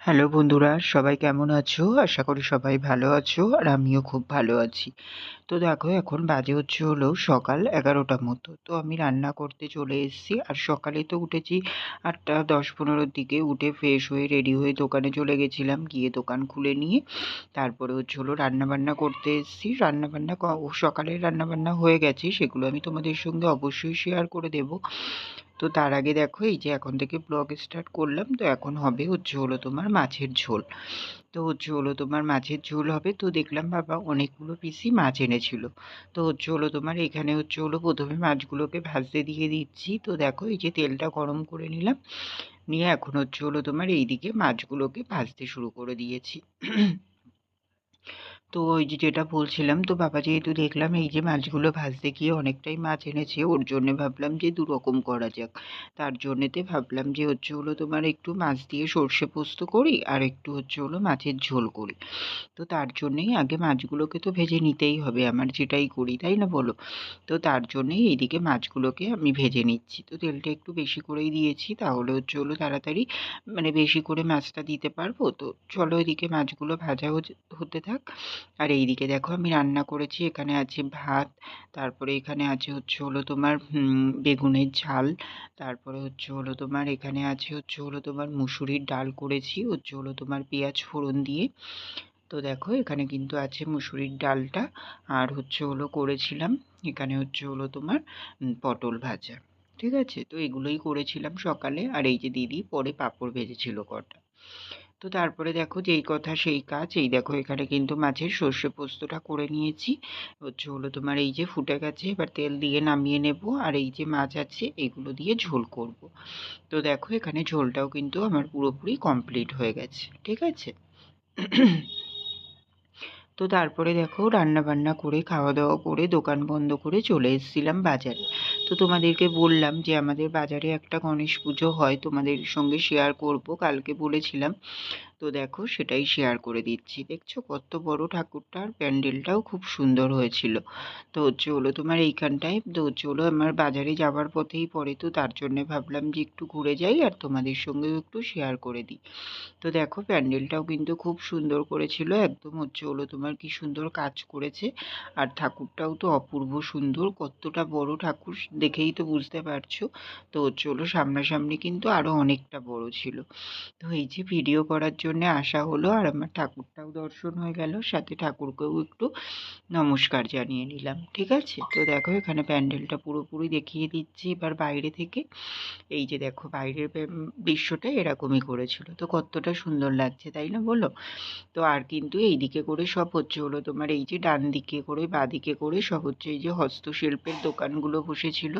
Hello বন্ধুরা, সবাই কেমন আছো? আশা করি সবাই ভালো আছো আর আমিও খুব ভালো আছি। তো দেখো, এখন বাজে হচ্ছে হলো সকাল এগারোটার মতো। তো আমি রান্না করতে চলে এসেছি আর সকালে তো উঠেছি আটটা দশ পনেরোর দিকে উঠে ফ্রেশ হয়ে রেডি হয়ে দোকানে চলে গেছিলাম, গিয়ে দোকান খুলে নিয়ে তারপরে হচ্ছে হলো রান্নাবান্না করতে এসেছি। রান্নাবান্না সকালের রান্নাবান্না হয়ে গেছে, সেগুলো আমি তোমাদের সঙ্গে অবশ্যই শেয়ার করে দেবো। তো তার আগে দেখো, এই যে এখন থেকে ব্লগ স্টার্ট করলাম, তো এখন হবে হচ্ছে হলো তোমার মাছের ঝোল। তো হচ্ছে হলো তোমার মাছের ঝোল হবে, তো দেখলাম বাবা অনেকগুলো পিসি মাছ এনেছিল। তো হচ্ছে হলো তোমার এখানে হচ্ছে হলো প্রথমে মাছগুলোকে ভাজতে দিয়ে দিচ্ছি। তো দেখো, এই যে তেলটা গরম করে নিলাম। নিয়ে এখন হচ্ছে হলো তোমার এইদিকে মাছগুলোকে ভাজতে শুরু করে দিয়েছি। তো ওই যে যেটা বলছিলাম, তো বাবা যেহেতু দেখলাম এই যে মাছগুলো ভাজতে গিয়ে অনেকটাই মাছ এনেছে, ওর জন্যে ভাবলাম যে দু রকম করা যাক। তার জন্যেতে ভাবলাম যে হচ্ছে হলো তোমার একটু মাছ দিয়ে সর্ষে পোস্ত করি, আর একটু হচ্ছে হলো মাছের ঝোল করি। তো তার জন্যেই আগে মাছগুলোকে তো ভেজে নিতেই হবে, আমার যেটাই করি, তাই না বলো? তো তার জন্যেই এইদিকে মাছগুলোকে আমি ভেজে নিচ্ছি। তো তেলটা একটু বেশি করেই দিয়েছি, তাহলে হচ্ছে হলো তাড়াতাড়ি মানে বেশি করে মাছটা দিতে পারব। তো চলো এদিকে মাছগুলো ভাজা হতে থাক। আর এইদিকে দেখো আমি রান্না করেছি, এখানে আছে ভাত, তারপরে এখানে আছে হচ্ছে হলো তোমার বেগুনের ঝাল, তারপরে হচ্ছে হলো তোমার এখানে আছে হচ্ছে হলো তোমার মুসুরির ডাল করেছি, হচ্ছে হলো তোমার পেঁয়াজ ফোড়ন দিয়ে। তো দেখো এখানে কিন্তু আছে মুসুরির ডালটা, আর হচ্ছে হলো করেছিলাম এখানে হচ্ছে হলো তোমার পটল ভাজা, ঠিক আছে? তো এগুলোই করেছিলাম সকালে, আর এই যে দিদি পরে পাঁপড় ভেজেছিল কটা। তো তারপরে দেখো যেই কথা সেই কাজ, এই দেখো এখানে কিন্তু মাছের সর্ষে পোস্তটা করে নিয়েছি। হচ্ছে হলো তোমার এই যে ফুটে গেছে, এবার তেল দিয়ে নামিয়ে নেব আর এই যে মাছ আছে এগুলো দিয়ে ঝোল করব। তো দেখো এখানে ঝোলটাও কিন্তু আমার পুরোপুরি কমপ্লিট হয়ে গেছে, ঠিক আছে? তো তারপরে দেখো রান্না বান্না করে, খাওয়া দাওয়া করে, দোকান বন্ধ করে চলে এসেছিলাম বাজারে। তো তোমাদেরকে বললাম যে আমাদের বাজারে একটা গণেশ পুজো হয় তোমাদের সঙ্গে শেয়ার করব। কালকে বলেছিলাম। তো দেখো সেটাই শেয়ার করে দিচ্ছি। দেখছ কত বড় ঠাকুরটার প্যান্ডেলটাও খুব সুন্দর হয়েছিল। তো হচ্ছে হলো তোমার এইখানটায়, তো হচ্ছে হলো আমার বাজারে যাওয়ার পথেই পড়ে। তো তার জন্যে ভাবলাম যে একটু ঘুরে যাই আর তোমাদের সঙ্গেও একটু শেয়ার করে দিই। তো দেখো প্যান্ডেলটাও কিন্তু খুব সুন্দর করেছিল একদম। হচ্ছে হলো তোমার কি সুন্দর কাজ করেছে। আর ঠাকুরটাও তো অপূর্ব সুন্দর। কতটা বড় ঠাকুর দেখেই তো বুঝতে পারছ। তো হচ্ছে হলো সামনাসামনি কিন্তু আরও অনেকটা বড় ছিল। তো এই যে ভিডিও করার জন্য জন্যে আসা হলো আর আমার ঠাকুরটাও দর্শন হয়ে গেল, সাথে ঠাকুরকেও একটু নমস্কার জানিয়ে নিলাম, ঠিক আছে? তো দেখো এখানে প্যান্ডেলটা পুরোপুরি দেখিয়ে দিচ্ছি এবার বাইরে থেকে। এই যে দেখো বাইরের দৃশ্যটা এরকমই করেছিল। তো কতটা সুন্দর লাগছে, তাই না বলো? তো আর কিন্তু এই দিকে করে সব হচ্ছে হলো তোমার এই যে ডান দিকে করে, বা দিকে করে সব হচ্ছে এই যে হস্তশিল্পের দোকানগুলো বসেছিল।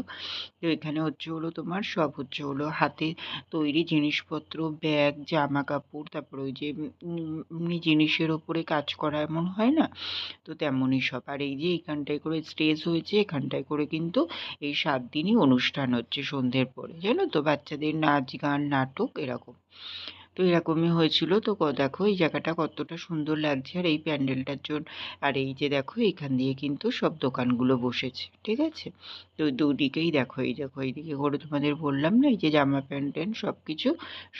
তো এখানে হচ্ছে হলো তোমার সব হচ্ছে হলো হাতে তৈরি জিনিসপত্র, ব্যাগ, জামা কাপড়, তারপর ওই যে এমনি জিনিসের ওপরে কাজ করা এমন হয় না? তো তেমনই সব। আর এই যে, এখানটায় করে স্টেজ হয়েছে, এখানটায় করে কিন্তু এই সাত দিনই অনুষ্ঠান হচ্ছে সন্ধ্যের পরে। জানো তো? বাচ্চাদের নাচ, গান, নাটক এরকম। তো এরকমই হয়েছিল। তো দেখো এই জায়গাটা কতটা সুন্দর লাগছে আর এই প্যান্ডেলটার জন্য। আর এই যে দেখো এখান দিয়ে কিন্তু সব দোকানগুলো বসেছে, ঠিক আছে? তো দুদিকেই দেখো, এই দেখো এইদিকে করে তোমাদের বললাম না, এই যে জামা প্যান্ট ট্যান্ট সব কিছু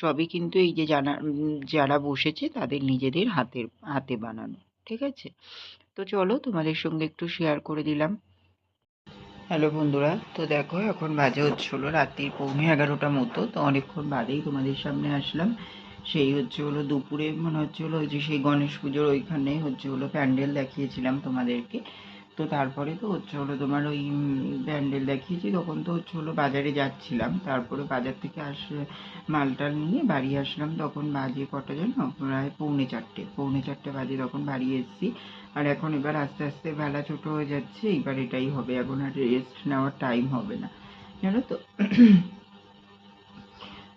সবই কিন্তু এই যে জানা যারা বসেছে তাদের নিজেদের হাতের, হাতে বানানো, ঠিক আছে? তো চলো তোমাদের সঙ্গে একটু শেয়ার করে দিলাম। হ্যালো বন্ধুরা, তো দেখো এখন বাজে হচ্ছিল রাত্রির পৌনে এগারোটা মতো, তো অনেকক্ষণ বাদেই তোমাদের সামনে আসলাম। সেই হচ্ছে হলো দুপুরে, মনে হচ্ছে হলো ওই যে সেই গণেশ পুজোর ওইখানে হচ্ছে হলো প্যান্ডেল দেখিয়েছিলাম তোমাদেরকে। তো তারপরে তো হচ্ছে হলো তোমার ওই প্যান্ডেল দেখিয়েছি, তখন তো হচ্ছে হলো বাজারে যাচ্ছিলাম। তারপরে বাজার থেকে আস, মালটাল নিয়ে বাড়ি আসলাম, তখন বাজে কটা যেন প্রায় পৌনে চারটে। পৌনে চারটে বাজে তখন বাড়ি এসেছি। আর এখন এবার আস্তে আস্তে বেলা ছোট হয়ে যাচ্ছে এবার এটাই হবে। এখন আর রেস্ট নেওয়ার টাইম হবে না। জানো তো?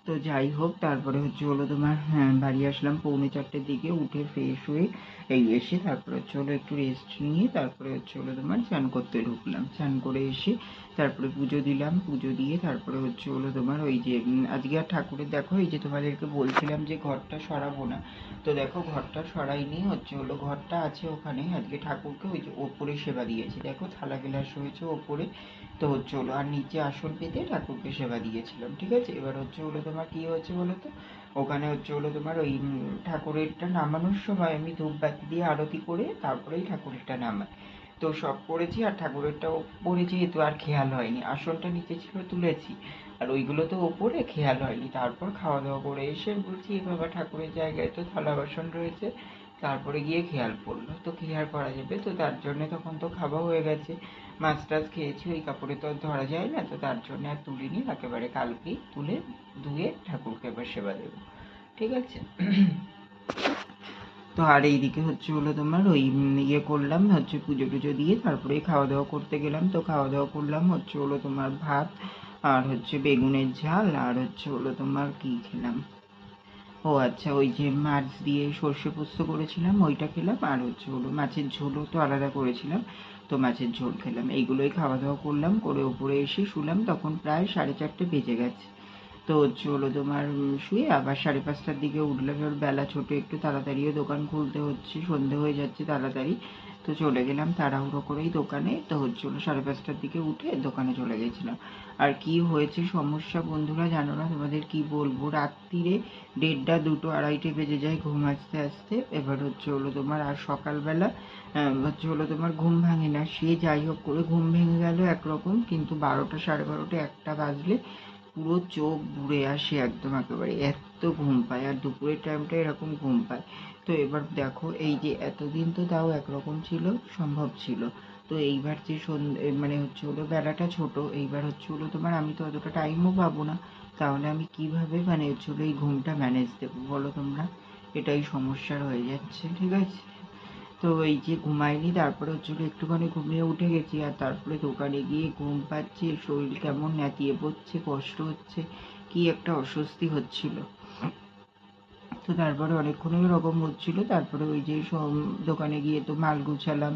তো যাই হোক, তারপরে হচ্ছে হলো তোমার হ্যাঁ বাড়ি আসলাম পৌনে চারটের দিকে, উঠে ফ্রেশ হয়ে এই এসে তারপরে হচ্ছে হলো একটু রেস্ট নিয়ে তারপরে হচ্ছে হলো তোমার চান করতে ঢুকলাম। চান করে এসে তারপরে পুজো দিলাম, পুজো দিয়ে তারপরে হচ্ছে হলো তোমার ওই যে আজকে আর ঠাকুরের দেখো, এই যে তোমাদেরকে বলছিলাম যে ঘরটা সরাবো না। তো দেখো ঘরটা সরাই সরাইনি, হচ্ছে হলো ঘরটা আছে ওখানে, আজকে ঠাকুরকে ওই যে ওপরে সেবা দিয়েছি। দেখো থালা গেলাস হয়েছে ওপরে, তো হচ্ছে হলো আর নিচে আসন পেতে ঠাকুরকে সেবা দিয়েছিলাম, ঠিক আছে? এবার হচ্ছে হলো তোমার কী হয়েছে বলো তো? ওখানে হচ্ছে হলো তোমার ওই ঠাকুরেরটা নামানোর সময় আমি ধূপবাতি দিয়ে আরতি করে তারপরেই ঠাকুরেরটা নামাই। তো সব করেছি আর ঠাকুরেরটাও পরে যেহেতু আর খেয়াল হয়নি। আসনটা নিচে ছিল, তুলেছি। আর ওইগুলো তো ওপরে খেয়াল হয়নি। তারপর খাওয়া দাওয়া করে এসে বলছি, এ বাবা, ঠাকুরের জায়গায় তো থালা বাসন রয়েছে। তারপরে গিয়ে খেয়াল পড়ল। তো কি আর করা যাবে? তো তার জন্য তখন তো খাওয়া হয়ে গেছে। মাছ টাছ খেয়েছি, ওই কাপড়ে তো ধরা যায় না, তো তার জন্য আর তুলিনি। একেবারে কালকেই তুলে ধুয়ে ঠাকুরকে এবার সেবা দেবো। ঠিক আছে? তো আর এইদিকে হচ্ছে হলো তোমার ওই ইয়ে করলাম, হচ্ছে পুজো টুজো দিয়ে তারপরে খাওয়া দাওয়া করতে গেলাম। তো খাওয়া দাওয়া করলাম, হচ্ছে হলো তোমার ভাত আর হচ্ছে বেগুনের ঝাল আর হচ্ছে হলো তোমার কি খেলাম? ও আচ্ছা ওই যে মাছ দিয়ে সর্ষে পোস্ত করেছিলাম, ওইটা খেলাম আর হচ্ছে হলো মাছের ঝোলও তো আলাদা করেছিলাম। তো মাছের ঝোল খেলাম। এইগুলোই খাওয়া দাওয়া করলাম, করে উপরে এসে শুলাম, তখন প্রায় সাড়ে চারটে বেজে গেছে। তো হলো তোমার শুয়ে আবার সাড়ে পাঁচটার দিকে উঠলাম। এবার বেলা ছোট, একটু তাড়াতাড়িও দোকান খুলতে হচ্ছে, সন্ধে হয়ে যাচ্ছে তাড়াতাড়ি। তো চলে গেলাম তাড়াহুড়ো করেই দোকানে। তো হচ্ছে হলো সাড়ে পাঁচটার দিকে উঠে দোকানে চলে গেছিলাম। আর কি হয়েছে সমস্যা বন্ধুরা জানো না, তোমাদের কি বলব? রাত্রিরে দেড়টা, দুটো, আড়াইটে বেজে যায় ঘুম আসতে আসতে। এবার হচ্ছে হলো তোমার আর সকালবেলা হচ্ছে হলো তোমার ঘুম ভাঙে না। সে যাই হোক করে ঘুম ভেঙে গেল একরকম, কিন্তু বারোটা, সাড়ে বারোটা, একটা বাজলে পুরো চোখ ঘুরে আসে একদম একেবারে। এত ঘুম পায় আর দুপুরের টাইমটা এরকম ঘুম পায়। তো এবার দেখো, এই যে এতদিন তো তাও একরকম ছিল, সম্ভব ছিল। তো এইবার যে সন্ধে মানে হচ্ছে হলো বেলাটা ছোট, এইবার হচ্ছে হলো তোমার আমি তো অতটা টাইমও পাবো না। তাহলে আমি কীভাবে মানে হচ্ছে হলো এই ঘুমটা ম্যানেজ দেবো বলো তোমরা? এটাই সমস্যার হয়ে যাচ্ছে, ঠিক আছে? তো এই যে ঘুমাইনি, তারপরে হচ্ছে হলো একটুখানি ঘুমিয়ে উঠে গেছি আর তারপরে দোকানে গিয়ে ঘুম পাচ্ছে, শরীর কেমন ন্যাতিয়ে পড়ছে, কষ্ট হচ্ছে, কি একটা অস্বস্তি হচ্ছিল। তো তারপরে অনেকক্ষণ ওরকম হচ্ছিল, তারপরে ওই যে সব দোকানে গিয়ে তো মাল গুছালাম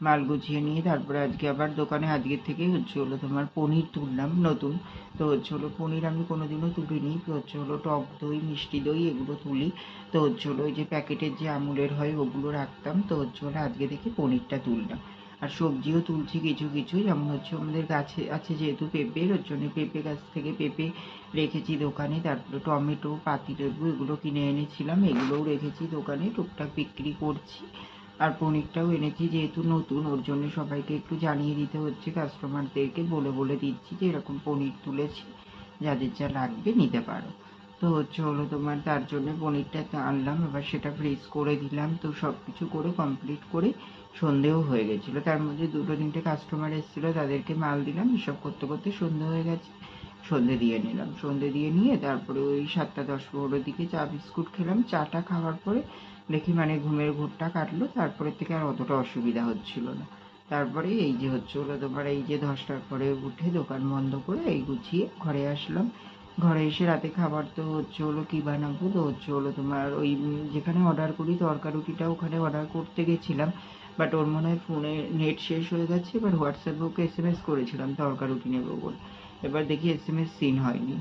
মাল গুছিয়ে নিয়ে তারপরে আজকে আবার দোকানে আজকের থেকেই হচ্ছে হলো তোমার পনির তুললাম, নতুন। তো হচ্ছে হলো পনির আমি কোনোদিনও তুলিনি। তো হচ্ছে হলো টক দই, মিষ্টি দই এগুলো তুলি। তো হচ্ছে হলো ওই যে প্যাকেটের যে আমুলের হয় ওগুলো রাখতাম। তো হচ্ছে হলো আজকে দেখি পনিরটা তুললাম। আর সবজিও তুলছি কিছু কিছু যেমন হচ্ছে আমাদের গাছে আছে যেহেতু পেঁপের, ওর জন্য পেঁপে গাছ থেকে পেঁপে রেখেছি দোকানে। তারপরে টমেটো, পাতিলেবু এগুলো কিনে এনেছিলাম। এগুলোও রেখেছি দোকানে। টুকটাক বিক্রি করছি। আর পনিরটাও এনেছি, যেহেতু নতুন, ওর জন্য সবাইকে একটু জানিয়ে দিতে হচ্ছে কাস্টমারদেরকে বলে বলে দিচ্ছি যে এরকম পনির তুলেছি, যাদের যা লাগবে নিতে পারো। তো হচ্ছে হলো তোমার, তার জন্য পনিরটা আনলাম, এবার সেটা ফ্রিজ করে দিলাম, তো সব কিছু করে কমপ্লিট করে সন্ধেও হয়ে গেছিল। তার মধ্যে দুটো তিনটে কাস্টমার এসেছিল, তাদেরকে মাল দিলাম, এসব করতে করতে সন্ধে হয়ে গেছে, সন্ধে দিয়ে নিলাম। সন্ধে দিয়ে নিয়ে তারপরে ওই সাতটা দশ পনেরোর দিকে চা বিস্কুট খেলাম, চাটা খাওয়ার পরে দেখি মানে ঘুমের ঘোরটা কাটলো তারপরে থেকে আর অতটা অসুবিধা হচ্ছিল না। তারপরে এই যে হচ্ছে হলো তোমার এই যে দশটার পরে উঠে দোকান বন্ধ করে এই গুছিয়ে ঘরে আসলাম। ঘরে এসে রাতে খাবার তো হচ্ছে হলো কী বানাবো? তো হচ্ছে হলো তোমার ওই যেখানে অর্ডার করি তরকারুটিটা ওখানে অর্ডার করতে গেছিলাম। বাট ওর মনে হয় ফোনে নেট শেষ হয়ে গেছে, এবার হোয়াটসঅ্যাপে ওকে এস এম এস করেছিলাম তরকারুটি নেব বলে। এবার দেখি এস এম এস সিন হয়নি।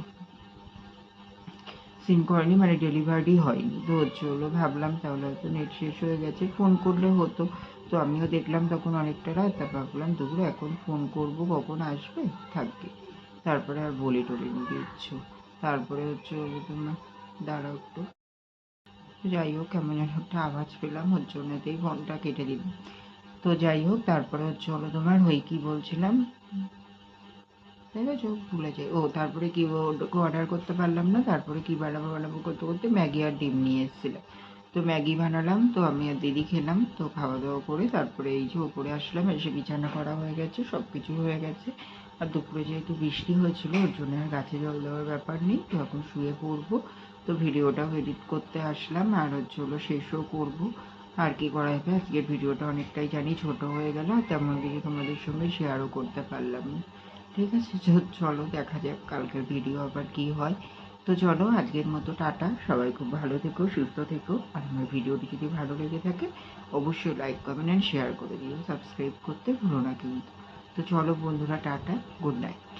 সিন করেনি মানে ডেলিভারি হয়নি। হচ্ছে হলো ভাবলাম তাহলে হয়তো নেট শেষ হয়ে গেছে। ফোন করলে হতো। তো আমিও দেখলাম তখন অনেকটা রাত। তা ভাবলাম, দুপুরে এখন ফোন করব, কখন আসবে? থাকবে। তারপরে আর বলি টলি নি, কিচ্ছু। তারপরে হচ্ছে তোমার দাঁড়াও একটু। যাই হোক, কেমন একটা আওয়াজ পেলাম, ওর জন্যতেই ফোনটা কেটে দিলাম। তো যাই হোক, তারপরে হচ্ছে হলো তোমার ওই কি বলছিলাম? ঠিক আছে ভুলে যাই ও, তারপরে কি অর্ডার করতে পারলাম না, তারপরে কি বানাবো বানাবো করতে করতে ম্যাগি আর ডিম নিয়ে এসেছিলাম তো ম্যাগি বানালাম, তো আমি আর দিদি খেলাম, তো খাওয়া দাওয়া করে তারপরে এই যে ওপরে আসলাম এসে বিছানা করা হয়ে গেছে সব কিছু হয়ে গেছে। আর দুপুরে যেহেতু বৃষ্টি হয়েছিল, ওর জন্য আর গাছে জল দেওয়ার ব্যাপার নেই, তো এখন শুয়ে পড়ব। তো ভিডিওটাও এডিট করতে আসলাম, আর হচ্ছে হলো শেষও করব। আর কি করা যাবে? আজকের ভিডিওটা অনেকটাই জানি ছোট হয়ে গেল তেমন কিছু তোমাদের সঙ্গে শেয়ারও করতে পারলাম না। ঠিক আছে চলো দেখা যাক কালকের ভিডিও আবার কি হয়। তো চলো, আজকের মতো টাটা। সবাই খুব ভালো থেকো, সুস্থ থেকো। আর আমার ভিডিওটি যদি ভালো লেগে থাকে, অবশ্যই লাইক কমেন্ট অ্যান্ড শেয়ার করে দিও। সাবস্ক্রাইব করতে ভুলো না কিন্তু। তো চলো বন্ধুরা, টাটা। Good night